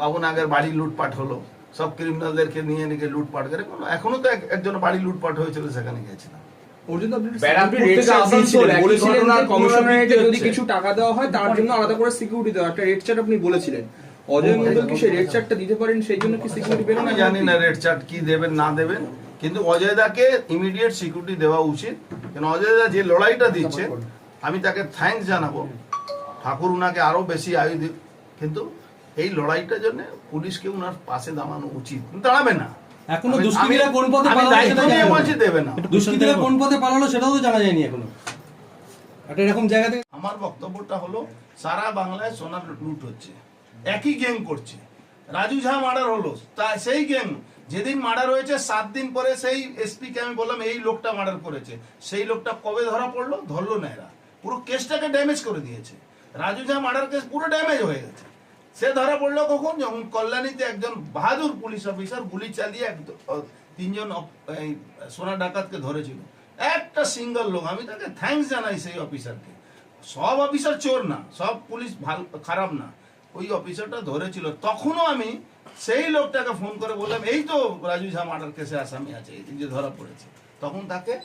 বাবুনাগের বাড়ি লুটপাট হলো। সব ক্রিমিনালদেরকে নিয়ে নিয়ে লুটপাট করে। কোনো এখনও তো একজন বাড়ি লুটপাট হয়েছিল সেখানে গেছিলাম যদি কিছু টাকা দেওয়া হয় তার জন্য আলাদা করে সিকিউরিটি দেওয়া। একটা রেড চার্ট আপনি বলেছিলেন। অজয় মন্ডল কি সেই রেড চার্টটা দিতে পারেন সেই জন্য কি সিকিউরিটি পেলেন আমি জানি না রেড চার্ট কি দেবেন না দেবেন। কিন্তু ইমিডিয়েট সিকিউরিটি দেওয়া উচিত। কেন যে লড়াইটা দিচ্ছে আমি তাকে থ্যাঙ্কস জানাব। ঠাকুর উনাকে আরও বেশি আয়ু কিন্তু এই লড়াইটার জন্য পুলিশকে উনার পাশে দাঁড়ানো উচিত। দাঁড়াবে না। এখনও দুষ্কৃতীরা কোন পথে পালালো দেবে না। দুষ্কৃতীরা কোন পথে পালালো সেটাও তো জানা যায়নি এখনও। একটা এরকম জায়গা থেকে আমার বক্তব্যটা হলো সারা বাংলায় সোনার লুট হচ্ছে। একই গ্যাং করছে। রাজু ঝা মার্ডার হলো। তা সেই গ্যাং যেদিন মার্ডার হয়েছে সাত দিন পরে সেই এসপি কে আমি বললাম এই লোকটা মার্ডার করেছে। সেই লোকটা কবে ধরা পড়ল? ধরলো না এরা। পুরো কেসটাকে ড্যামেজ করে দিয়েছে। রাজু ঝা মার্ডার কেস পুরো ড্যামেজ হয়ে গেছে। সে ধরা পড়ল কখন? যখন কল্যাণীতে একজন বাহাদুর পুলিশ অফিসার গুলি চালিয়ে এক- তিনজন সোনা ডাকাতকে ধরেছিল। একটা সিঙ্গল লোক, আমি তাকে থ্যাঙ্কস জানাই সেই অফিসারকে। সব অফিসার চোর না, সব পুলিশ ভালো, খারাপ না। ওই অফিসারটা ধরেছিল। তখনও আমি সেই লোকটাকে ফোন করে বললাম, এই তো রাজু ঝা মার্ডার কেসে আসামি আছে, এই যে ধরা পড়েছে। তখন তাকে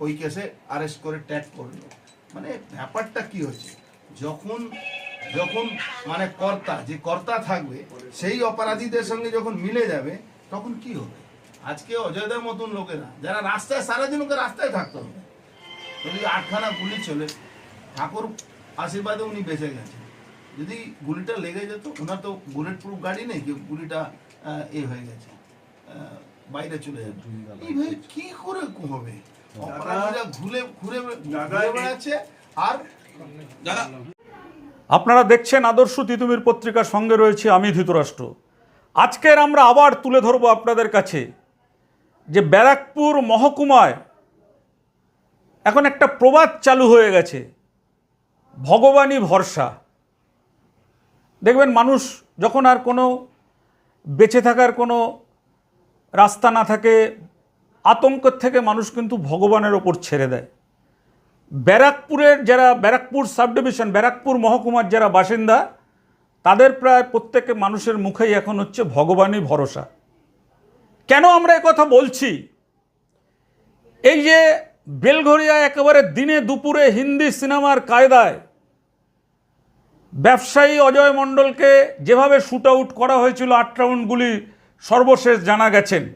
ওই কেসে আরেস্ট করে ট্যাগ করল। মানে ব্যাপারটা কি হচ্ছে? যখন যখন মানে কর্তা যে কর্তা থাকবে সেই অপরাধীদের সঙ্গে যখন মিলে যাবে তখন কি হবে? আজকে অজয়দের মতন লোকেরা যারা রাস্তায় সারাদিন ওকে রাস্তায় থাকতে হবে। যদি আটখানা গুলি চলে ঠাকুর আশীর্বাদে উনি বেঁচে গেছেন। যদি গুলিটা লেগে যেত ওনার তো বুলেট প্রুফ গাড়ি নেই যে গুলিটা এ হয়ে গেছে। আহ, বাইরে চলে যাবে। এইভাবে কি করে হবে? অপরাধীরা ঘুরে ঘুরে ঘুরে বেড়াচ্ছে আর আপনারা দেখছেন আদর্শ তিতুমির পত্রিকার সঙ্গে রয়েছে আমি ধৃতরাষ্ট্র। আজকের আমরা আবার তুলে ধরবো আপনাদের কাছে যে ব্যারাকপুর মহকুমায় এখন একটা প্রবাদ চালু হয়ে গেছে। ভগবানই ভরসা। দেখবেন মানুষ যখন আর কোনো বেঁচে থাকার কোনো রাস্তা না থাকে, আতঙ্কের থেকে মানুষ কিন্তু ভগবানের ওপর ছেড়ে দেয়। ব্যারাকপুরের যারা, ব্যারাকপুর সাব ডিভিশন ব্যারাকপুর মহকুমার যারা বাসিন্দা, তাদের প্রায় প্রত্যেকে মানুষের মুখেই এখন হচ্ছে ভগবানই ভরসা। কেন আমরা কথা বলছি? এই যে বেলঘরিয়া একেবারে দিনে দুপুরে হিন্দি সিনেমার কায়দায় ব্যবসায়ী অজয় মণ্ডলকে যেভাবে শ্যুট আউট করা হয়েছিল আট রাউন্ড গুলি সর্বশেষ জানা গেছেন।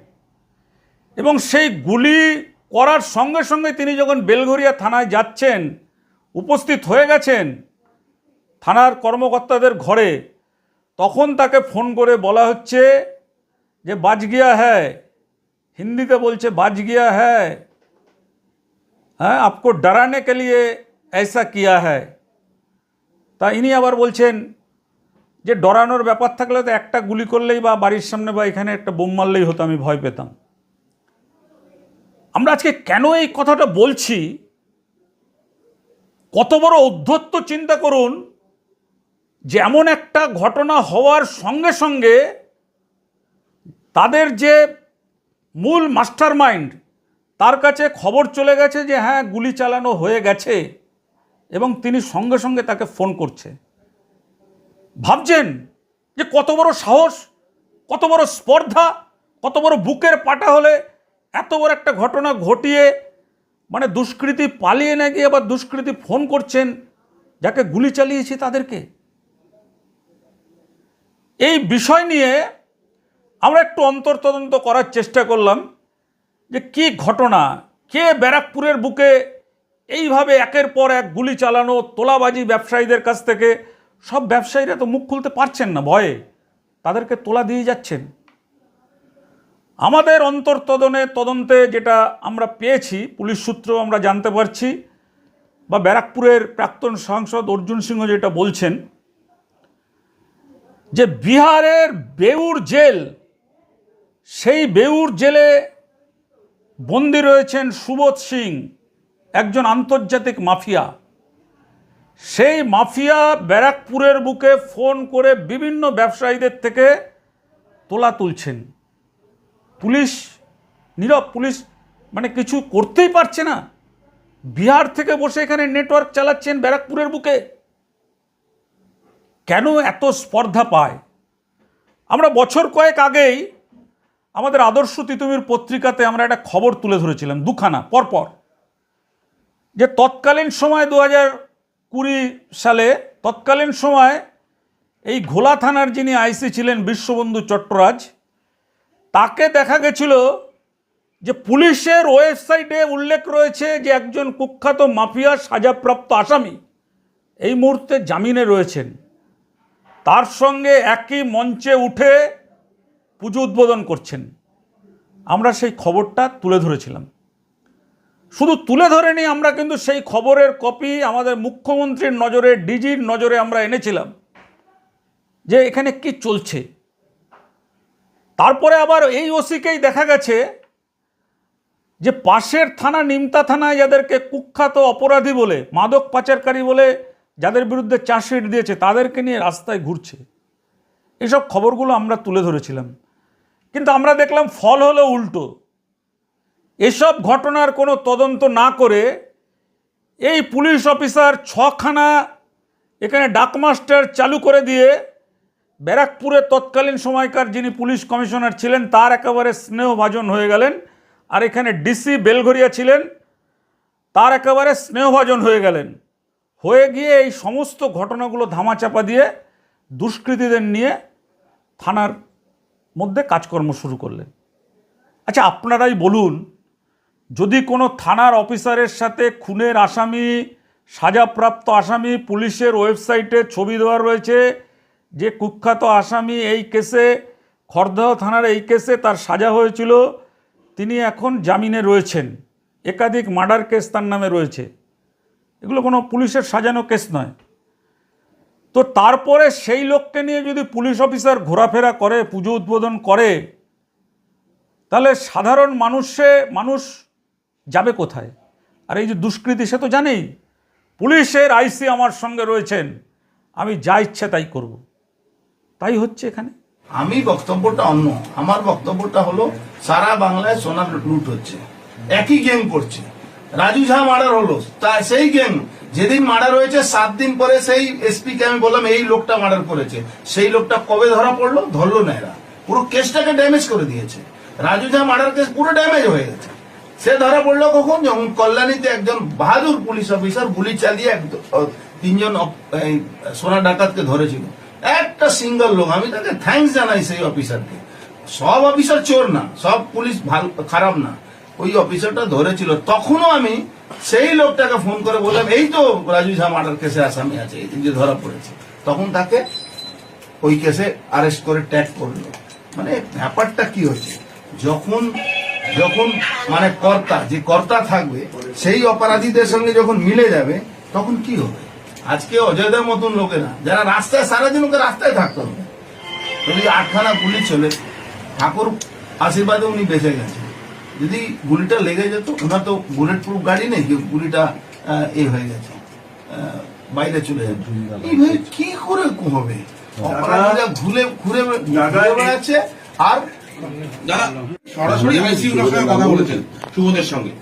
এবং সেই গুলি করার সঙ্গে সঙ্গে তিনি যখন বেলঘরিয়া থানায় যাচ্ছেন, উপস্থিত হয়ে গেছেন থানার কর্মকর্তাদের ঘরে, তখন তাকে ফোন করে বলা হচ্ছে যে, বাজ গিয়া হ্যায়। হিন্দিতে বলছে, বাজ গিয়া হ্যায়। হ্যাঁ আপকো ডরানে কে লিয়ে ऐसा কিয়া হ্যায়? তা ইনি আবার বলছেন যে, ডরানোর ব্যাপার থাকলে তো একটা গুলি করলেই বা বাড়ির সামনে বা এখানে একটা বোম মারলেই হতো, আমি ভয় পেতাম। আমরা আজকে কেন এই কথাটা বলছি? কত বড় অধ্যত্ত চিন্তা করুন যে এমন একটা ঘটনা হওয়ার সঙ্গে সঙ্গে তাদের যে মূল মাস্টার মাইন্ড তার কাছে খবর চলে গেছে যে হ্যাঁ গুলি চালানো হয়ে গেছে এবং তিনি সঙ্গে সঙ্গে তাকে ফোন করছে। ভাবছেন যে কত বড় সাহস, কত বড় স্পর্ধা, কত বড় বুকের পাটা হলে এত বড় একটা ঘটনা ঘটিয়ে মানে দুষ্কৃতী পালিয়ে না গিয়ে আবার দুষ্কৃতী ফোন করছেন, যাকে গুলি চালিয়েছি তাদেরকে? এই বিষয় নিয়ে আমরা একটু অন্তর্তদন্ত করার চেষ্টা করলাম যে কি ঘটনা, কে ব্যারাকপুরের বুকে এইভাবে একের পর এক গুলি চালানো, তোলাবাজি ব্যবসায়ীদের কাছ থেকে? সব ব্যবসায়ীরা তো মুখ খুলতে পারছেন না, ভয়ে। তাদেরকে তোলা দিয়ে যাচ্ছেন। আমাদের অন্তর্তদনে তদন্তে যেটা আমরা পেয়েছি, পুলিশ সূত্র আমরা জানতে পারছি, বা ব্যারাকপুরের প্রাক্তন সাংসদ অর্জুন সিংহ যেটা বলছেন, যে বিহারের বেউর জেল, সেই বেউর জেলে বন্দী রয়েছেন সুবোধ সিং, একজন আন্তর্জাতিক মাফিয়া। সেই মাফিয়া ব্যারাকপুরের বুকে ফোন করে বিভিন্ন ব্যবসায়ীদের থেকে তোলা তুলছেন। পুলিশ, নীরব পুলিশ মানে কিছু করতেই পারছে না। বিহার থেকে বসে এখানে নেটওয়ার্ক চালাচ্ছেন ব্যারাকপুরের বুকে। কেন এত স্পর্ধা পায়? আমরা বছর কয়েক আগেই আমাদের আদর্শ তিতুমির পত্রিকাতে আমরা একটা খবর তুলে ধরেছিলাম, দুখানা, পরপর। যে তৎকালীন সময় দু হাজার কুড়ি সালে, তৎকালীন সময় এই ঘোলা থানার যিনি আইসি ছিলেন বিশ্ববন্ধু চট্টরাজ তাকে দেখা গেছিল যে পুলিশের ওয়েবসাইটে উল্লেখ রয়েছে যে একজন কুখ্যাত মাফিয়া সাজাপ্রাপ্ত আসামি এই মুহূর্তে জামিনে রয়েছেন। তার সঙ্গে একই মঞ্চে উঠে পুজো উদ্বোধন করছেন। আমরা সেই খবরটা তুলে ধরেছিলাম। শুধু তুলে ধরেনি, আমরা কিন্তু সেই খবরের কপি আমাদের মুখ্যমন্ত্রীর নজরে, ডিজির নজরে আমরা এনেছিলাম যে এখানে কি চলছে। তারপরে আবার এই ওসিকেই দেখা গেছে যে পাশের থানা, নিমতা থানায় যাদেরকে কুখ্যাত অপরাধী বলে, মাদক পাচারকারী বলে যাদের বিরুদ্ধে চার্জশিট দিয়েছে, তাদেরকে নিয়ে রাস্তায় ঘুরছে। এসব খবরগুলো আমরা তুলে ধরেছিলাম। কিন্তু আমরা দেখলাম ফল হলো উল্টো। এসব ঘটনার কোনো তদন্ত না করে এই পুলিশ অফিসার ছখানা এখানে ডাকমাস্টার চালু করে দিয়ে ব্যারাকপুরের তৎকালীন সময়কার যিনি পুলিশ কমিশনার ছিলেন, তার একেবারে স্নেহভাজন হয়ে গেলেন। আর এখানে ডিসি বেলঘরিয়া ছিলেন, তার একেবারে স্নেহভাজন হয়ে গেলেন। হয়ে গিয়ে এই সমস্ত ঘটনাগুলো ধামাচাপা দিয়ে দুষ্কৃতীদের নিয়ে থানার মধ্যে কাজকর্ম শুরু করলেন। আচ্ছা আপনারাই বলুন, যদি কোনো থানার অফিসারের সাথে খুনের আসামি, সাজাপ্রাপ্ত আসামি, পুলিশের ওয়েবসাইটে ছবি দেওয়া রয়েছে যে কুখ্যাত আসামি এই কেসে, খড়দহ থানার এই কেসে তার সাজা হয়েছিল, তিনি এখন জামিনে রয়েছেন। একাধিক মার্ডার কেস তার নামে রয়েছে। এগুলো কোনো পুলিশের সাজানো কেস নয়। তো তারপরে সেই লোককে নিয়ে যদি পুলিশ অফিসার ঘোরাফেরা করে, পুজো উদ্বোধন করে, তাহলে সাধারণ মানুষে, মানুষ যাবে কোথায়? আর এই যে দুষ্কৃতি সে তো জানেই, পুলিশের আইসি আমার সঙ্গে রয়েছেন, আমি যা ইচ্ছে তাই করব। তাই হচ্ছে এখানে। আমি বক্তব্যটা অন্য, আমার বক্তব্যটা হলো, সারা বাংলায় সোনা লুট হচ্ছে, একই গেম করছে। রাজু ঝা মার্ডার হলো, তা সেই গেম যেদিন মার্ডার হয়েছে, সাত দিন পরে সেই এসপি কে আমি বললাম, এই লোকটা মার্ডার করেছে। সেই লোকটা কবে ধরা পড়ল? ধরলো না এরা। পুরো কেসটাকে ড্যামেজ করে দিয়েছে। রাজু ঝা মার্ডার কেস পুরো ড্যামেজ হয়ে গেছে। সে ধরা পড়ল কখন? যখন কল্যাণীতে একজন বাহাদুর পুলিশ অফিসার গুলি চালিয়ে এক- তিনজন সোনা ডাকাতকে ধরেছিল। একটা সিঙ্গল লোক, আমি তাকে থ্যাঙ্কস জানাই সেই অফিসারকে সব অফিসার চোর না, সব পুলিশ ভালো, খারাপ না। ওই অফিসারটা ধরেছিল। তখনও আমি সেই লোকটাকে ফোন করে বললাম, এই তো রাজু ঝা মার্ডার কেসে আসামি আছে, এই যে ধরা পড়েছে। তখন তাকে ওই কেসে আরেস্ট করে ট্যাগ করল। মানে ব্যাপারটা কি হচ্ছে? যখন যখন মানে কর্তা, যে কর্তা থাকবে, সেই অপরাধীদের সঙ্গে যখন মিলে যাবে, তখন কি হবে? আজকে অজয়দের মতন লোকেরা যারা রাস্তায় সারাদিন ওকে রাস্তায় থাকতে। হবে যদি আটখানা গুলি চলে ঠাকুর আশীর্বাদে উনি বেঁচে গেছে। যদি গুলিটা লেগে যেত ওনার তো বুলেট প্রুফ গাড়ি নেই যে গুলিটা এ হয়ে গেছে। বাইরে চলে যাবে। এইভাবে কি করে হবে? অপরাধীরা ঘুরে ঘুরে বেড়াচ্ছে আর যারা সরাসরি সঙ্গে কথা বলেছেন সুবোধের সঙ্গে।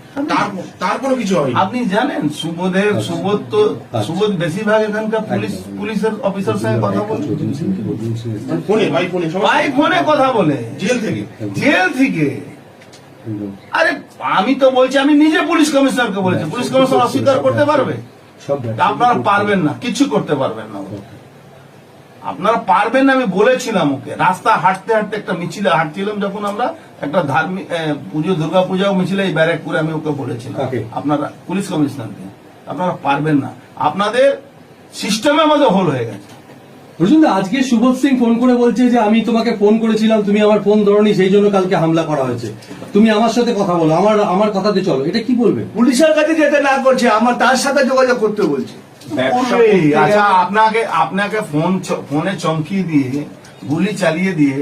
তারপরে কিছু হয়নি। আপনি জানেন সুবোধের সুবোধ তো সুবোধ বেশিরভাগ এখানকার পুলিশ পুলিশের অফিসার সঙ্গে কথা বলে। ফোনে ভাই ফোনে ভাই ফোনে কথা বলে। জেল থেকে। জেল থেকে। আরে আমি তো বলছি আমি নিজে পুলিশ কমিশনারকে বলেছি। পুলিশ কমিশনার অস্বীকার করতে পারবে? আপনারা পারবেন না কিছু করতে পারবেন না। আপনারা পারবেন না আমি বলেছিলাম ওকে। রাস্তা হাঁটতে হাঁটতে একটা মিছিলে হাঁটছিলাম যখন আমরা একটা ধার্মিক আহ, পুজো দুর্গা পূজা মিছিলে এই ব্যারাকপুরে আমি ওকে বলেছিলাম। আপনারা পুলিশ কমিশনারকে। আপনারা পারবেন না। আপনাদের সিস্টেমে আমাদের হোল হয়ে গেছে। অর্জুন আজকে সুবোধ সিং ফোন করে বলছে যে আমি তোমাকে ফোন করেছিলাম তুমি আমার ফোন ধরনি সেই জন্য কালকে হামলা করা হয়েছে। তুমি আমার সাথে কথা বলো আমার আমার কথাতে চলো। এটা কি বলবে? পুলিশের কাছে যেতে না করছে আমার তার সাথে যোগাযোগ করতে বলছে। আচ্ছা আপনাকে আপনাকে ফোন ফোনে চমকিয়ে দিয়ে গুলি চালিয়ে দিয়ে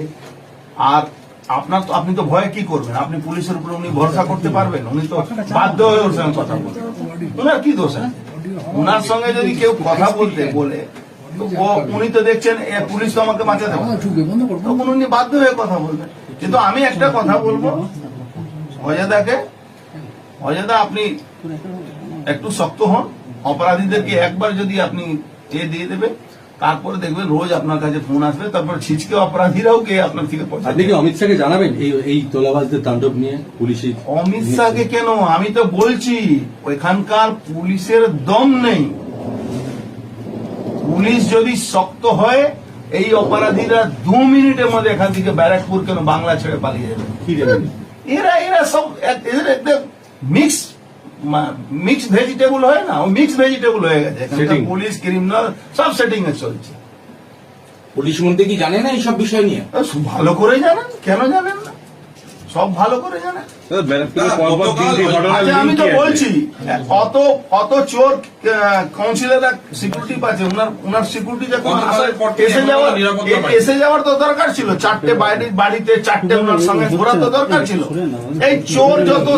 আর আপনার তো আপনি তো ভয়ে কি করবেন? আপনি পুলিশের উপরে উনি ভরসা করতে পারবেন? উনি তো বাধ্য হয়ে ওর সঙ্গে কথা বলবেন। কি দোষ আছে? উনার সঙ্গে যদি কেউ কথা বলতে বলে উনি তো দেখছেন পুলিশ তো আমাকে বাঁচাতে তখন উনি বাধ্য হয়ে কথা বলবেন। কিন্তু আমি একটা কথা বলব অজাদাকে অজাদা আপনি একটু শক্ত হন। অপরাধীদেরকে একবার যদি আপনি এ দিয়ে দেবে তারপরে দেখবেন রোজ আপনার কাছে ফোন আসবে তারপর ছিচকে অপরাধীরাও কে আপনার থেকে আপনি কি অমিত শাহকে জানাবেন এই এই তোলাবাজদের তাণ্ডব নিয়ে পুলিশের অমিত শাহকে কেন? আমি তো বলছি ওইখানকার পুলিশের দম নেই। পুলিশ যদি শক্ত হয় এই অপরাধীরা দু মিনিটের মধ্যে এখান থেকে ব্যারাকপুর কেন বাংলা ছেড়ে পালিয়ে যাবে? এরা এরা সব এদের একটা মিক্স ভেজিটেবল হয় না ও মিক্স ভেজিটেবল হয়ে গেছে. পুলিশ ক্রিমিনাল সব সেটিং এ চলছে। পুলিশ মন্ত্রী কি জানে না এইসব বিষয় নিয়ে? ভালো করে জানেন কেন জানেন? সব ভালো করে জানেন আচ্ছা আমি তো বলছি কত কত চোর কাউন্সিলররা সিকিউরিটি পাচ্ছে? ওনার ওনার সিকিউরিটি যখন এসে যাওয়ার। এসে যাওয়ার তো দরকার ছিল। চারটে বাইরে বাড়িতে চারটে ওনার সঙ্গে ঘোরা তো দরকার ছিল। এই চোর যত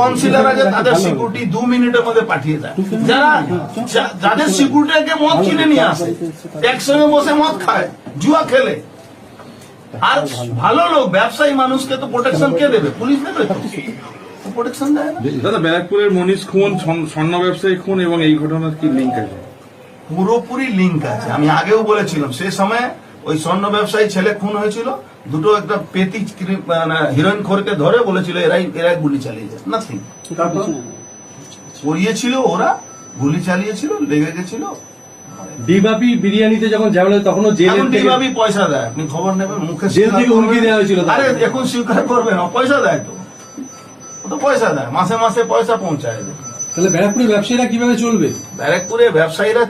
কাউন্সিলর আছে তাদের সিকিউরিটি দু মিনিটের মধ্যে পাঠিয়ে দেয়। যারা যাদের সিকিউরিটিকে মদ কিনে নিয়ে আসে একসঙ্গে বসে মদ খায় জুয়া খেলে আর ভালো লোক ব্যবসায়ী মানুষকে তো প্রোটেকশন কে দেবে? পুলিশ দেবে তো? প্রোটেকশন দেয় দাদা ব্যারাকপুরের মনীষ খুন স্বর্ণ- স্বর্ণ ব্যবসায়ী খুন এবং এই ঘটনার কি লিঙ্ক আছে? পুরোপুরি লিঙ্ক আছে। আমি আগেও বলেছিলাম সে সময় ওই স্বর্ণ ব্যবসায়ী ছেলে খুন হয়েছিল। দুটো একটা পেতি হিরোইন খোরকে ধরে বলেছিল এরাই এরাই গুলি চালিয়ে যায় নাথিং পড়িয়েছিল ওরা গুলি চালিয়েছিল লেগে গেছিল। ডিবাপি বিরিয়ানিতে যখন ঝামেলা তখনও এখন ডিবাবি পয়সা দেয়। আপনি খবর নেবেন মুখে জেল থেকে হুমকি দেওয়া হয়েছিল আরে এখন স্বীকার করবেন না, পয়সা দেয় তো। ও তো পয়সা দেয় মাসে মাসে পয়সা পৌঁছায় তাহলে ব্যবসায়ীরা কীভাবে চলবে? ব্যারাকপুরে ব্যবসায়ীরা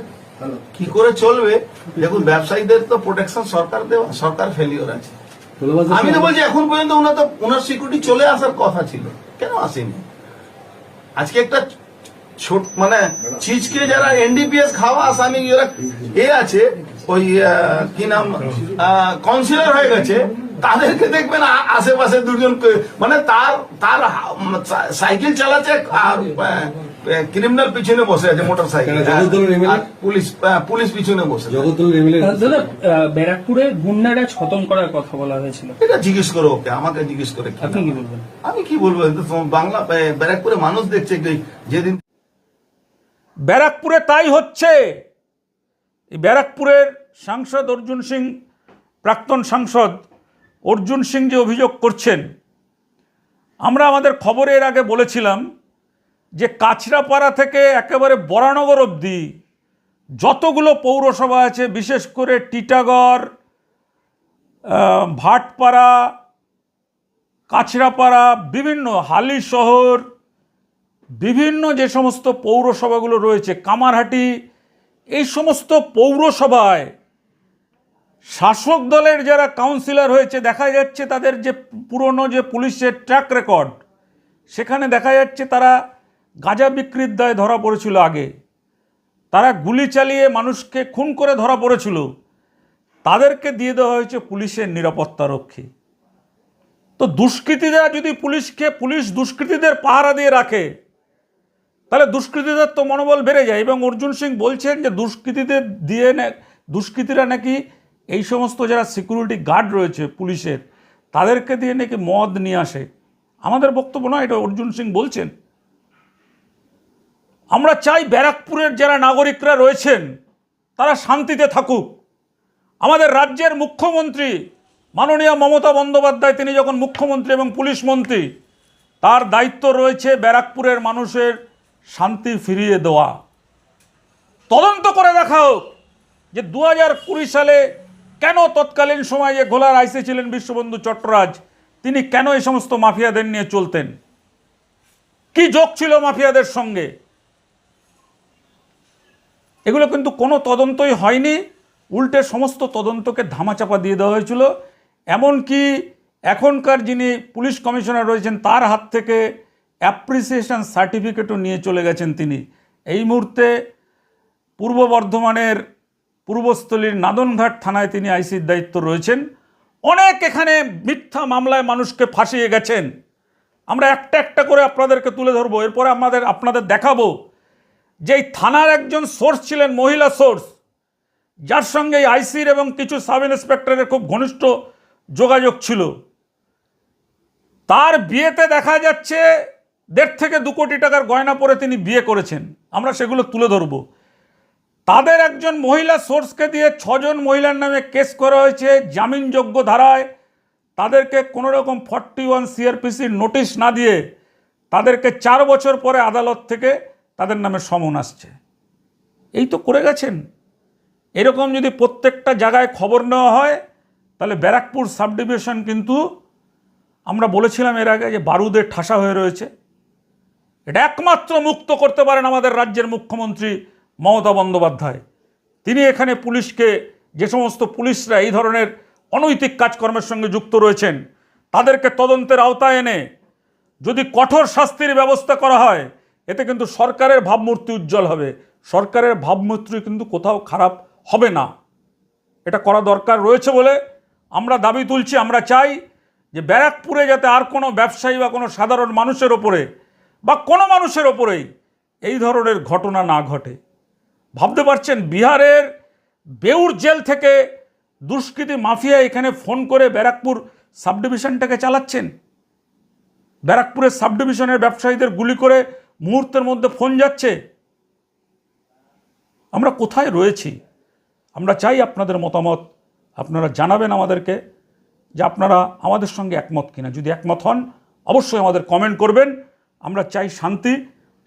কি করে চলবে? দেখুন ব্যবসায়ীদের তো প্রোটেকশন সরকার দেওয়া সরকার ফেলিওর আছে। আমি তো বলছি এখন পর্যন্ত ওনার তো ওনার সিকিউরিটি চলে আসার কথা ছিল কেন আসেনি? আজকে একটা ছোট মানে চিজকে যারা এনডিপিএস খাওয়া আসামি যারা এ আছে ওই কি নাম কাউন্সিলর হয়ে গেছে তাদেরকে দেখবেন আশেপাশে দুজন মানে তার তার সাইকেল চালাচ্ছে আর ক্রিমিনাল পিছনে বসে আছে মোটর সাইকেল? পুলিশ পুলিশ পিছনে বসে দাদা ব্যারাকপুরে গুন্ডারা খতম করার কথা বলা হয়েছিল। এটা জিজ্ঞেস করো ওকে আমাকে জিজ্ঞেস করে কি আপনি কি বলবেন? আমি কি বলব? বাংলা ব্যারাকপুরে মানুষ দেখছে যেদিন ব্যারাকপুরে তাই হচ্ছে। এই ব্যারাকপুরের সাংসদ অর্জুন সিং, প্রাক্তন সাংসদ অর্জুন সিং যে অভিযোগ করছেন, আমরা আমাদের খবরের আগে বলেছিলাম যে কাছড়াপাড়া থেকে একেবারে বরানগর অবধি যতগুলো পৌরসভা আছে, বিশেষ করে টিটাগড় ভাটপাড়া কাছড়াপাড়া বিভিন্ন হালি শহর বিভিন্ন যে সমস্ত পৌরসভাগুলো রয়েছে, কামারহাটি, এই সমস্ত পৌরসভায় শাসক দলের যারা কাউন্সিলর হয়েছে, দেখা যাচ্ছে তাদের যে পুরনো যে পুলিশের ট্র্যাক রেকর্ড সেখানে দেখা যাচ্ছে তারা গাঁজা বিক্রির দায়ে ধরা পড়েছিল আগে। তারা গুলি চালিয়ে মানুষকে খুন করে ধরা পড়েছিল। তাদেরকে দিয়ে দেওয়া হয়েছে পুলিশের নিরাপত্তা রক্ষী। তো দুষ্কৃতীরা যদি পুলিশকে, পুলিশ দুষ্কৃতীদের পাহারা দিয়ে রাখে তাহলে দুষ্কৃতীদের তো মনোবল বেড়ে যায় এবং অর্জুন সিং বলছেন যে দুষ্কৃতীদের দিয়ে দুষ্কৃতীরা নাকি এই সমস্ত যারা সিকিউরিটি গার্ড রয়েছে পুলিশের, তাদেরকে দিয়ে নাকি মদ নিয়ে আসে। আমাদের বক্তব্য নয়, এটা অর্জুন সিং বলছেন। আমরা চাই ব্যারাকপুরের যারা নাগরিকরা রয়েছেন, তারা শান্তিতে থাকুক। আমাদের রাজ্যের মুখ্যমন্ত্রী মাননীয় মমতা বন্দ্যোপাধ্যায়, তিনি যখন মুখ্যমন্ত্রী এবং পুলিশ মন্ত্রী, তার দায়িত্ব রয়েছে ব্যারাকপুরের মানুষের শান্তি ফিরিয়ে দেওয়া। তদন্ত করে দেখা হোক যে দু হাজার কুড়ি সালে কেন তৎকালীন সময়ে ঘোলার আইসি ছিলেন বিশ্ববন্ধু চট্টরাজ, তিনি কেন এই সমস্ত মাফিয়াদের নিয়ে চলতেন? কি যোগ ছিল মাফিয়াদের সঙ্গে? এগুলো কিন্তু কোনো তদন্তই হয়নি। উল্টে সমস্ত তদন্তকে ধামাচাপা দিয়ে দেওয়া হয়েছিল। এমনকি এখনকার যিনি পুলিশ কমিশনার রয়েছেন, তার হাত থেকে অ্যাপ্রিসিয়েশন সার্টিফিকেটও নিয়ে চলে গেছেন তিনি। এই মুহূর্তে পূর্ব বর্ধমানের পূর্বস্থলীর নাদনঘাট থানায় তিনি আইসির দায়িত্ব রয়েছেন। অনেক এখানে মিথ্যা মামলায় মানুষকে ফাঁসিয়ে গেছেন। আমরা একটা একটা করে আপনাদেরকে তুলে ধরবো। এরপরে আমাদের, আপনাদের দেখাবো যে থানার একজন সোর্স ছিলেন, মহিলা সোর্স। যার সঙ্গে আইসির এবং কিছু সাব ইন্সপেক্টরের খুব ঘনিষ্ঠ যোগাযোগ ছিল। তার বিয়েতে দেখা যাচ্ছে দেড় থেকে দু কোটি টাকার গয়না পরে তিনি বিয়ে করেছেন। আমরা সেগুলো তুলে ধরব। তাদের একজন মহিলা সোর্সকে দিয়ে ছজন মহিলার নামে কেস করা হয়েছে জামিনযোগ্য ধারায়। তাদেরকে কোনো রকম ফর্টি ওয়ান সিআরপিসির নোটিশ না দিয়ে তাদেরকে চার বছর পরে আদালত থেকে তাদের নামে সমন আসছে। এই তো করে গেছেন। এরকম যদি প্রত্যেকটা জায়গায় খবর নেওয়া হয়, তাহলে ব্যারাকপুর সাব ডিভিশন কিন্তু আমরা বলেছিলাম এর আগে যে বারুদের ঠাসা হয়ে রয়েছে। এটা একমাত্র মুক্ত করতে পারেন আমাদের রাজ্যের মুখ্যমন্ত্রী মমতা বন্দ্যোপাধ্যায়। তিনি এখানে পুলিশকে, যে সমস্ত পুলিশরা এই ধরনের অনৈতিক কাজকর্মের সঙ্গে যুক্ত রয়েছেন, তাদেরকে তদন্তের আওতায় এনে যদি কঠোর শাস্তির ব্যবস্থা করা হয়, এতে কিন্তু সরকারের ভাবমূর্তি উজ্জ্বল হবে। সরকারের ভাবমূর্তি কিন্তু কোথাও খারাপ হবে না। এটা করা দরকার রয়েছে বলে আমরা দাবি তুলছি। আমরা চাই যে ব্যারাকপুরে যাতে আর কোনো ব্যবসায়ী বা কোনো সাধারণ মানুষের ওপরে বা কোনো মানুষের ওপরেই এই ধরনের ঘটনা না ঘটে। ভাবতে পারছেন বিহারের বেউর জেল থেকে দুষ্কৃতী মাফিয়া এখানে ফোন করে ব্যারাকপুর সাব ডিভিশনটাকে চালাচ্ছেন? ব্যারাকপুরের সাব ডিভিশনের ব্যবসায়ীদের গুলি করে মুহূর্তের মধ্যে ফোন যাচ্ছে? আমরা কোথায় রয়েছি? আমরা চাই আপনাদের মতামত। আপনারা জানাবেন আমাদেরকে যে আপনারা আমাদের সঙ্গে একমত কিনা। যদি একমত হন, অবশ্যই আমাদের কমেন্ট করবেন। আমরা চাই শান্তি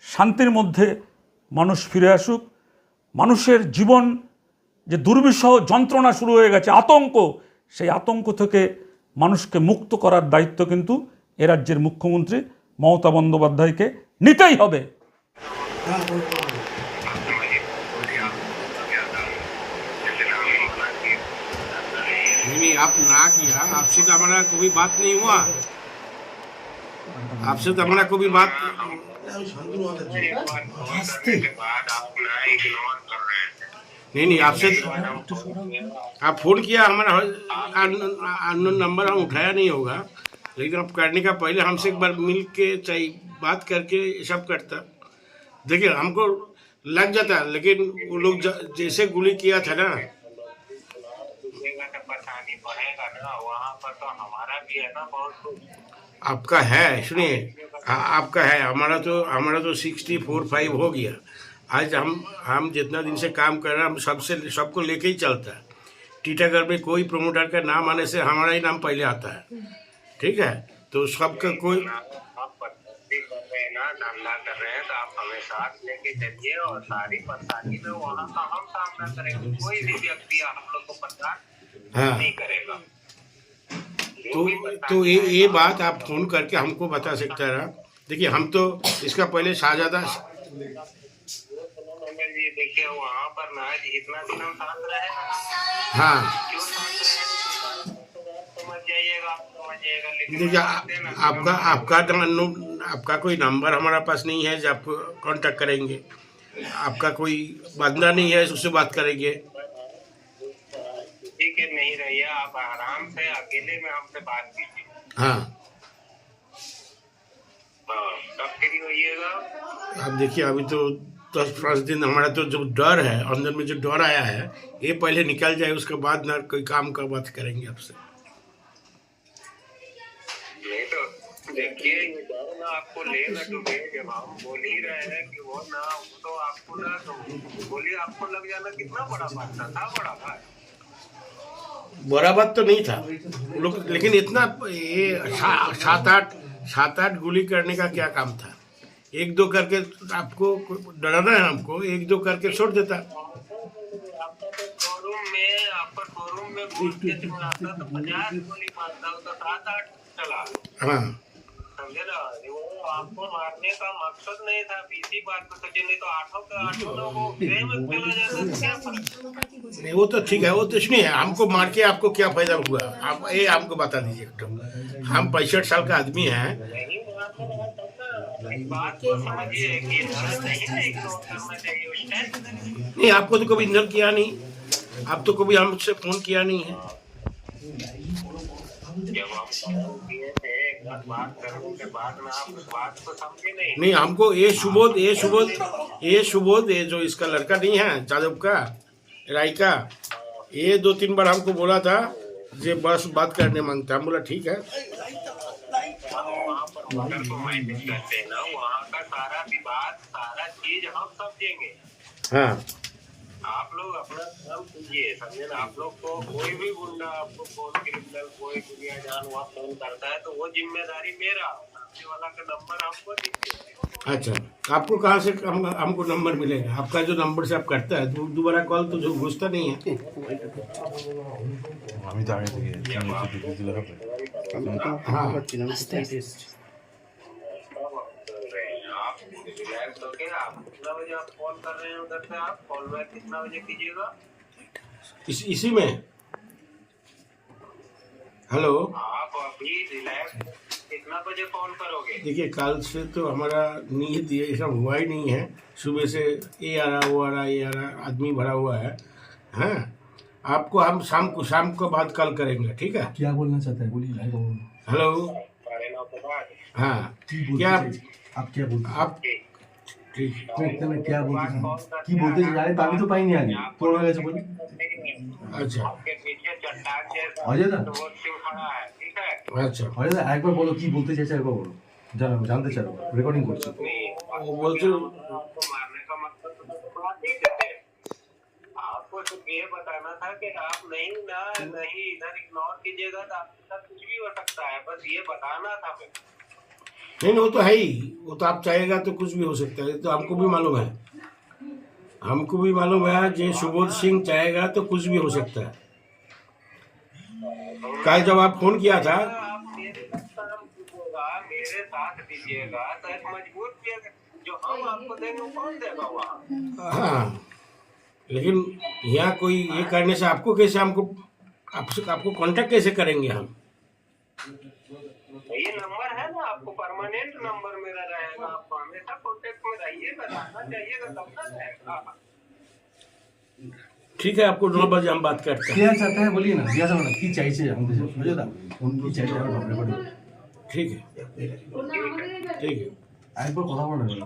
শান্তির মধ্যে মানুষ ফিরে আসুক মানুষের জীবন যে দুর্বিষহ যন্ত্রণা শুরু হয়ে গেছে আতঙ্ক সেই আতঙ্ক থেকে মানুষকে মুক্ত করার দায়িত্ব কিন্তু এ রাজ্যের মুখ্যমন্ত্রী মমতা বন্দ্যোপাধ্যায়কে নিতেই হবে नहीं नहीं आप ना किया आपसे तो हमारा कोई बात नहीं हुआ आपसे तो हमारा कोई बात नहीं नहीं आपसे आप फ़ोन किया हमारा अननोन नंबर हम उठाया नहीं होगा। लेकिन आप करने का पहले हमसे एक बार मिल के चाहिए बात करके ये सब करता। देखिए हमको लग जाता लेकिन वो लोग जैसे गोली किया था ना। परेशानी बढ़ेगा ना वहाँ पर तो हमारा भी है ना बहुत। आपका है सुनिए। आपका है। हमारा तो हमारा तो सिक्सटी फोर फाइव हो गया। आज हम हम जितना दिन से काम कर रहे हैं हम सबसे सबको लेके ही चलता है। टीटागढ़ में कोई प्रमोटर का नाम आने से हमारा ही नाम पहले आता है। ठीक है? तो सबका कोई हैं धंधा कर रहे हैं तो आप हमें साथ लेके चलिए और सारी परेशानी में वहाँ का हम सामना करेंगे। कोई भी व्यक्ति आप लोग को परेशान हाँ। नहीं करेगा। तो तो ये ये बात आप फ़ोन करके हमको बता सकते हैं देखिए, हम तो इसका पहले शाहजादा हाँ। देखिए आपका आपका आपका कोई नंबर हमारे पास नहीं है जो आप कांटेक्ट करेंगे। आपका कोई बंदा नहीं है, उससे बात करेंगे। रहिए आप आराम से अकेले में हमसे बात कीजिए। हाँ। हाँ, कब फ्री होइएगा? अब देखिए अभी तो दस पाँच दिन हमारा तो जो डर है अंदर में जो डर आया है ये पहले निकल जाए उसके बाद ना कोई काम का बात करेंगे आपसे। नहीं तो देखिए ना आपको लेगा डूबे जब हम बोल ही रहे हैं कि वो ना वो तो आपको ना तो बोलिए आपको लग जाना कितना बड़ा बात था, था बड़ा भाई बुरा बात तो नहीं था। लोग लेकिन इतना ये सात आठ सात आठ गोली करने का क्या काम था? एक दो करके आपको डराना है हमको एक दो करके छोड़ देता। तो तो हो। मारने का मकसद नहीं था बीसी बात सचिन तो आठों का आठों नहीं वो तो ठीक है वो तो इसमें हमको मार के आपको क्या फ़ायदा हुआ? आप ये हमको बता दीजिए हम पैंसठ साल का आदमी है। नहीं आपको तो कभी इंधन किया नहीं। आप तो कभी हमसे फ़ोन किया नहीं है। नहीं हमको ये सुबोध ये सुबोध ये सुबोध ये जो इसका लड़का नहीं है जादव का राय का ये दो तीन बार हमको बोला था जे बस बात करने माँगता हम बोला ठीक है। हैं। आप लोग अपना काम कीजिए समझे ना? आप लोग को कोई भी गुंडा आपको फ़ोन क्रिमिनल कोई दुनिया जान वहाँ फ़ोन करता है तो वो ज़िम्मेदारी मेरा सामने वाला का नंबर आपको अच्छा आपको कहाँ से हम, हमको नंबर मिलेगा? आपका जो नंबर से आप करता है दो- दोबारा कॉल तो जो घुसता नहीं है। हाँ बोल रहे हैं आप रिलैक्स होके आप कितना बजे आप कॉल कर रहे हैं उधर से आप? कॉल बैक कितना बजे कीजिएगा? इस, इसी में? हेलो आप अभी रिलैक्स कितना बजे कॉल करोगे? देखिए कल से तो हमारा नीयत ये सब हुआ ही नहीं है। सुबह से ये आ रहा वो आ रहा ये आ रहा आदमी भरा हुआ है। हाँ? आपको हम शाम को शाम को बाद कॉल करेंगे ठीक है? क्या बोलना चाहते हाँ। हैं? बोलिए हेलो हाँ। क्या आप क्या बोलते आप क्या बोलते চাইছো? কি বলতে চাইছো? আমি তো পাইনি আগে তোর হয়ে গেছে বলি अच्छा आपके पीछे चट्टान जैसा অজয় দা तो वो सिंह खड़ा है ठीक है अच्छा অজয় দা একবার বলো কি বলতে চাইছে একবার বলো জানো জানতে চাও রেকর্ডিং করছি नहीं, वो बोलते आपको मारने का मतलब तो बात नहीं करते आपको सिर्फ ये बताना था कि आप नहीं ना नहीं इधर इग्नोर कीजिएगा तो आपके साथ कुछ भी हो सकता है बस ये बताना था मैं नहीं वो तो है ही। वो तो आप चाहेगा तो कुछ भी हो सकता है। तो हमको भी मालूम है। हमको भी मालूम है, जे सुबोध सिंह चाहेगा तो कुछ भी हो सकता है। कल जब आप फ़ोन किया था आप हाँ लेकिन यहाँ कोई ये करने से आपको कैसे, हमको, आपसे, आपको कांटेक्ट कैसे करेंगे हम? नंबर परमानेंट नंबर मेरा रहेगा आप हमेशा कॉन्टेक्ट में रहिएगा रहना चाहिएगा तब ना रहेगा ठीक है आपको नौ बजे हम बात करते हैं কে চাইতে হ্যাঁ বলিয়ে না জিজ্ঞাসা করো না কি চাইছে আমাদের সাথে বুঝো দা কি চাইছে আমরা রেকর্ডিং ठीक है ठीक है একবার কথা বলো না